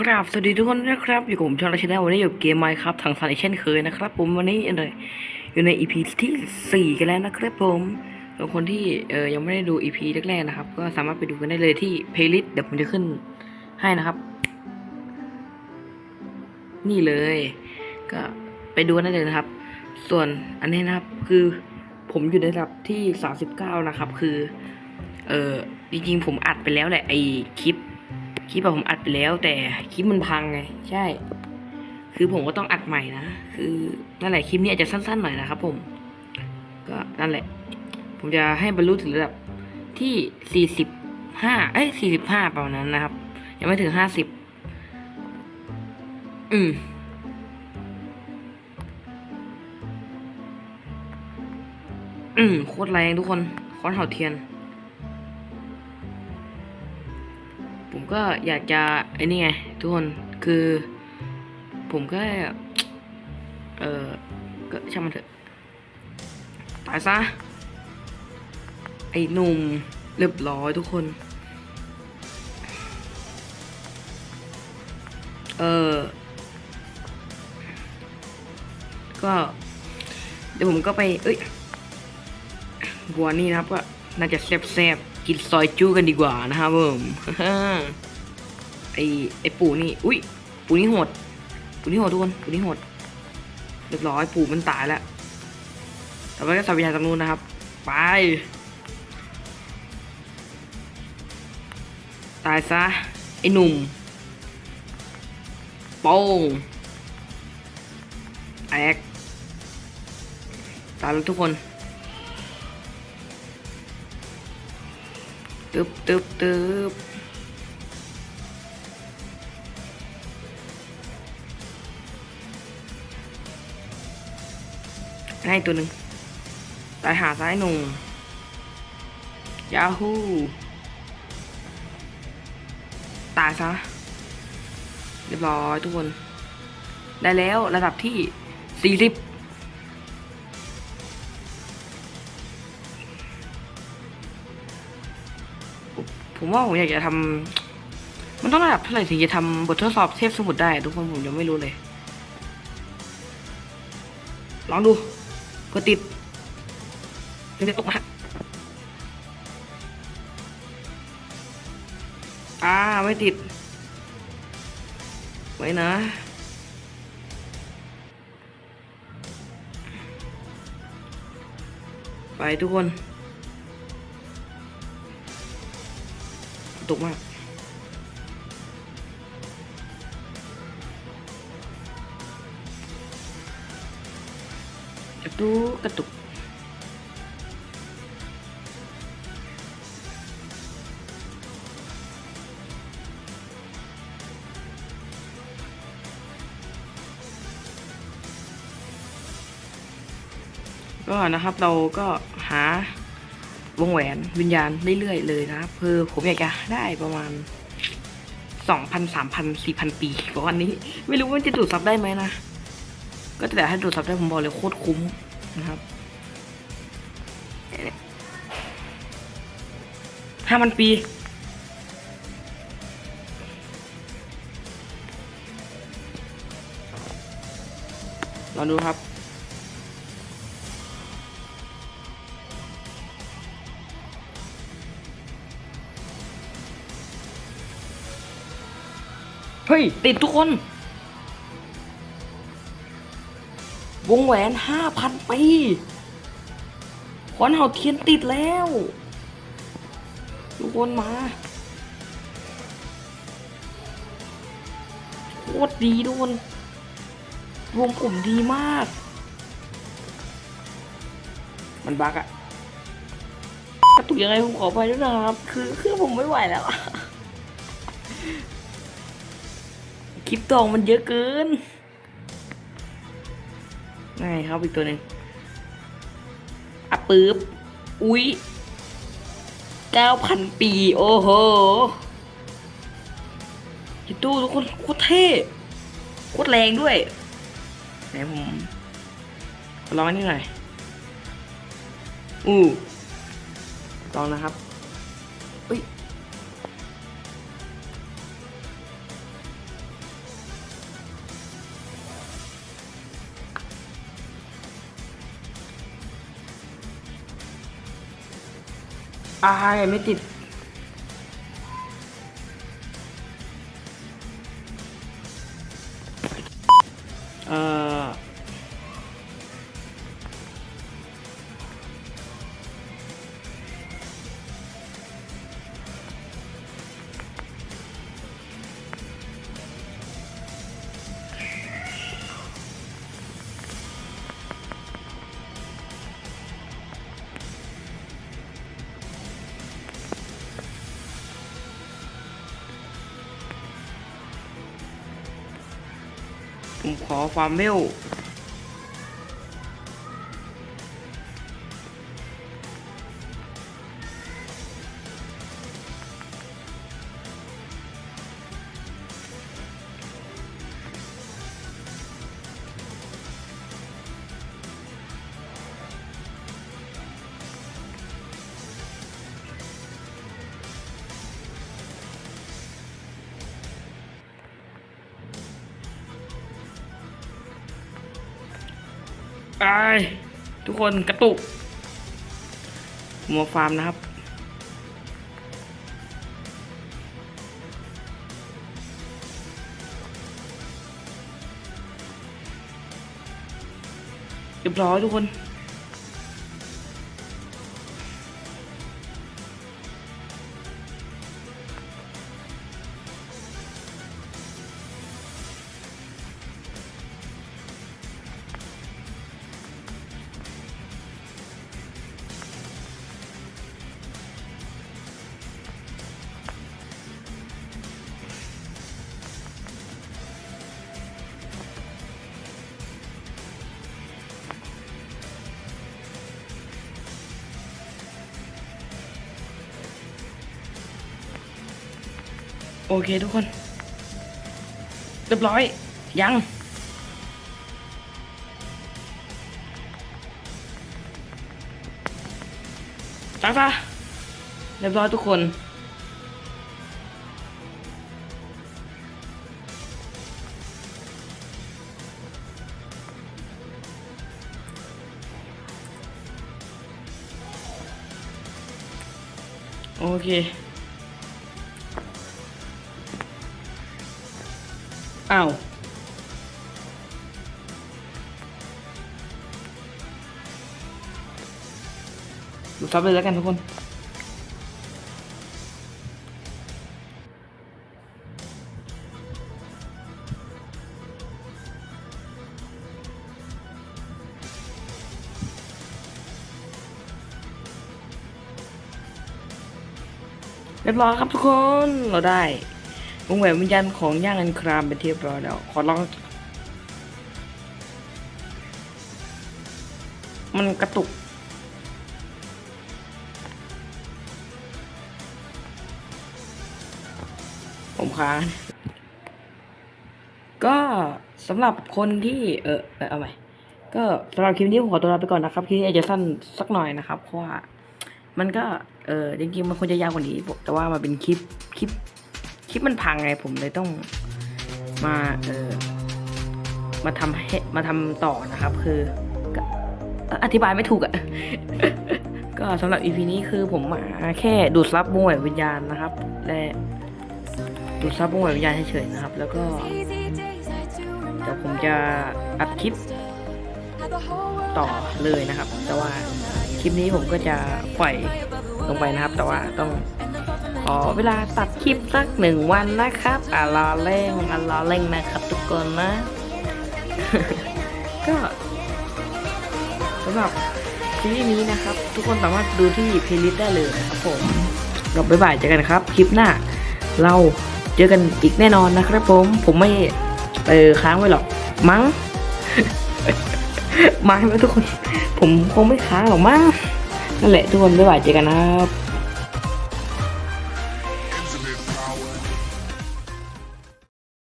กราบสวัสดีทุกคนนะครับ อยู่กับผมชอนราชแนลวันนี้อยู่กับเกมไมค์ครับทางสายเช่นเคยนะครับผมวันนี้อยู่ในอยู่ใน EP ที่ 4 กันแล้วนะครับผมสำหรับคนที่เออยังไม่ได้ดู EP แรกๆนะครับ ก็สามารถไปดูกันได้เลยที่ playlist เดี๋ยวผมจะขึ้นให้นะครับ นี่เลย ก็ไปดูกันได้เลยนะครับ ส่วนอันนี้นะครับคือผมอยู่ในระดับที่ 39 นะครับ คือ เออจริงๆ ผมอัดไปแล้วแหละไอคลิป คลิปผมอัดไปแล้ว แต่คลิปมันพังไง ใช่ คือผมก็ต้องอัดใหม่นะ คือนั่นแหละคลิปนี้อาจจะสั้นๆหน่อยนะครับผม ก็นั่นแหละ ผมจะให้บรรลุถึงระดับที่สี่สิบห้าเอ้ยสี่สิบห้าประมาณนั้นนะครับ ยังไม่ถึงห้าสิบอืมอืมโคตรแรงทุกคนค้อนเห่าเทียน ผมก็อยากจะไอ้นี่ไง ทุกคนคือ ผมก็ เออก็ช่างมันเถอะตายซะไอ้หนุ่มเรียบร้อยทุกคน เออก็ เดี๋ยวผมก็ไป เอ้ยบัวนี่นะครับก็น่าจะแซ่บๆ กินซอยจู้กันดีกว่านะครับผมไอไอปู่นี่ อุ้ยปู่นี่โหด ปู่นี่โหดทุกคน ปู่นี่โหด เรียบร้อยปู่มันตายแล้วต่อไปก็สับวิญญาณตรงนู้นนะครับ ไป ตายซะ ไอหนุ่มโป้งแอกตายแล้วทุกคน ตึบตึบตึบให้ตัวหนึ่งตายหาซ้ายหนุ่มยาฮูตายซะ เรียบร้อยทุกคน ได้แล้วระดับที่สี่สิบ ผมว่าผมอยากจะทำมันต้องระดับเท่าไหร่ถึงจะทำบททดสอบเทพสมุดได้ ทุกคนผมยังไม่รู้เลย ลองดูเพื่อติดถึงจะตกมาอ่าไม่ติด ไว้นะไปทุกคน ตกมากกระตุกกระตุกก็นะครับเราก็หา วงแหวนวิญญาณเรื่อยๆเลยนะครับคือผมอยากจะได้ประมาณสองพันสามพันสี่พันปีประมาณนี้ ไม่รู้ว่าจะดูดซับได้ไหมนะ ก็แต่ถ้าดูดซับได้ผมบอกเลยโคตรคุ้มนะครับห้าพันปีลองดูครับ เฮ้ย ติดทุกคน วงแหวนห้าพันปีขอนเห่าเทียนติดแล้ว ทุกคนมาโคตรดีทุกคนวงผมดีมาก มันบักอะกระตุกยังไงผมขอไปด้วยนะครับ คือคือผมไม่ไหวแล้ว คลิปตองมันเยอะเกินไงครับอีกตัวหนึ่งอะปื๊บ อุ๊ยเก้าพันปี โอ้โหคิดดูทุกคนโคตรเท่โคตรแรงด้วย ไหนผมลองอันนี้หน่อย อู้ลองนะครับ อุ้ย อายไม่ติด เอ่อ ผมขอฟาร์มเวล ไปทุกคนกระตุกมมาฟาร์มนะครับ เรียบร้อยทุกคน โอเคทุกคน เรียบร้อย ยัง จังซะเรียบร้อยทุกคน โอเค อ้าวดูซับเลยแล้วกันทุกคน เรียบร้อยครับทุกคน เราได้ วงแหวนวิญญาณของย่างอันครามเป็นเรียบร้อยแล้ว ขอลอง มันกระตุก ผมค้างก็สำหรับคนที่เออเอาใหม่ก็สำหรับคลิปนี้ผมขอตัวลาไปก่อนนะครับคลิปนี้อาจจะสั้นสักหน่อยนะครับเพราะว่ามันก็เออจริงๆมันควรจะยาวกว่านี้ แต่ว่ามาเป็นคลิปคลิป คลิปมันพังไงผมเลยต้องมาเออมาทำให้มาทำต่อนะครับ คืออธิบายไม่ถูกอะก็สำหรับ EP นี้คือผมมาแค่ดูดซับวงแหวนวิญญาณนะครับ และดูดซับวงแหวนวิญญาณเฉยๆนะครับ แล้วก็เดี๋ยวผมจะอัดคลิปต่อเลยนะครับ แต่ว่าคลิปนี้ผมก็จะปล่อยลงไปนะครับ แต่ว่าต้อง อเวลาตัดคลิปสักหนึ่งวันนะครับอะรอเร่งอะรอเร่งนะครับ ทุกคนนะ ก็สำหรับซีรีส์นี้นะครับ ทุกคนสามารถดูที่เพลย์ลิสต์ได้เลยนะครับผมเราบ๊ายบายเจอกันครับ คลิปหน้า เราเจอกันอีกแน่นอนนะครับผม ผมไม่เออค้างไว้หรอก มั้งมั้งไหมทุกคน ผมคงไม่ค้างหรอกมั้งนั่นแหละทุกคนบ๊ายบายเจอกันนะครับ